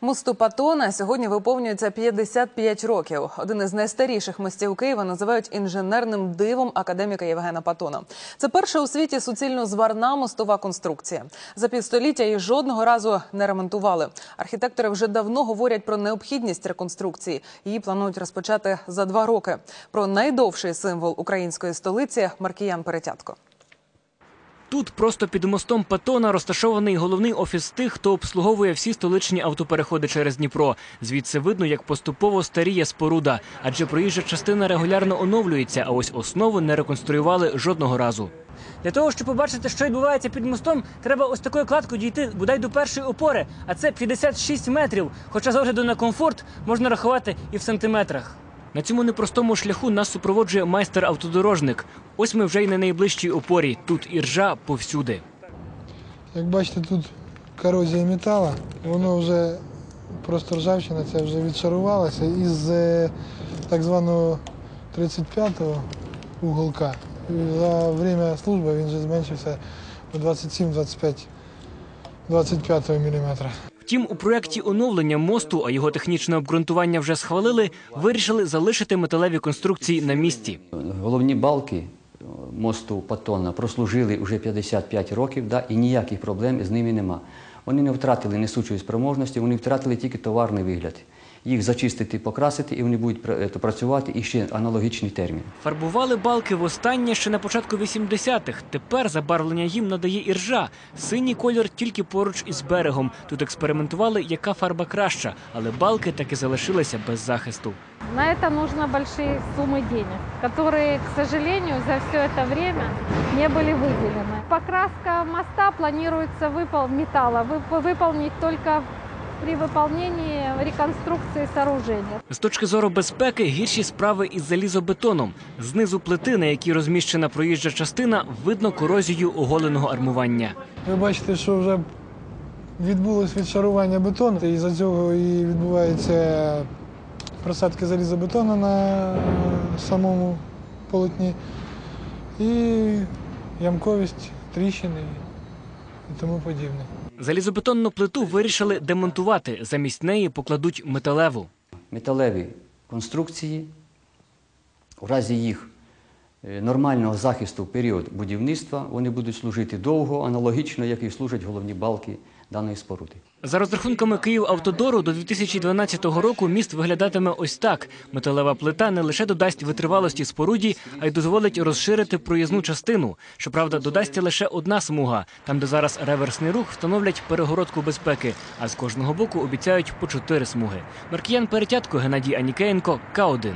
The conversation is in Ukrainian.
Мосту Патона сьогодні виповнюється 55 років. Один із найстаріших мостів Києва називають інженерним дивом академіка Євгена Патона. Це перша у світі суцільно зварна мостова конструкція. За півстоліття її жодного разу не ремонтували. Архітектори вже давно говорять про необхідність реконструкції. Її планують розпочати за два роки. Про найдовший символ української столиці Маркіян Перетятко. Тут просто під мостом Патона розташований головний офіс тих, хто обслуговує всі столичні автопереходи через Дніпро. Звідси видно, як поступово старіє споруда, адже проїжджа частина регулярно оновлюється, а ось основу не реконструювали жодного разу. Для того, щоб побачити, що відбувається під мостом, треба ось такою кладкою дійти бодай до першої опори, а це 56 метрів. Хоча з огляду на комфорт можна рахувати і в сантиметрах. На цьому непростому шляху нас супроводжує майстер-автодорожник. Ось ми вже й на найближчій опорі. Тут іржа повсюди. Як бачите, тут корозія металу, воно вже просто ржавчина, це вже відшарувалося із е, так званого 35-го уголка. За время служби він вже зменшився до 27-25 25 мм. Втім, у проєкті оновлення мосту, а його технічне обґрунтування вже схвалили, вирішили залишити металеві конструкції на місці. Головні балки мосту Патона прослужили вже 55 років, да, і ніяких проблем з ними нема. Вони не втратили несучої спроможності, вони втратили тільки товарний вигляд Їх зачистити, покрасити, і вони будуть пра- е, працювати і ще аналогічний термін. Фарбували балки востаннє ще на початку 80-х. Тепер забарвлення їм надає іржа. Синій колір тільки поруч із берегом. Тут експериментували, яка фарба краща, але балки таки залишилися без захисту. На это нужно большие суммы денег, которые, к сожалению, за все это время не были выделены. Покраска моста планируется выпол- металла вып- выполнить только при выполнении реконструкции сооружения. З точки зору безпеки гірші справи із залізобетоном. Знизу плити, на якій розміщена проїжджа частина, видно корозію оголеного армування. Ви бачите, що вже відбулось відшарування бетону, і за цього і відбувається просадка залізобетону на самому полотні і ямковість, тріщини і тому подібне. Залізобетонну плиту вирішили демонтувати. Замість неї покладуть металеву. Металеві конструкції, у разі їх нормального захисту в період будівництва, вони будуть служити довго, аналогічно, як і служать головні балки даної споруди. За розрахунками Київавтодору, до 2012 року міст виглядатиме ось так. Металева плита не лише додасть витривалості споруді, а й дозволить розширити проїзну частину. Щоправда, додасться лише одна смуга. Там, де зараз реверсний рух, встановлять перегородку безпеки, а з кожного боку обіцяють по чотири смуги. Маркіян Перетятко, Геннадій Анікеєнко, К1.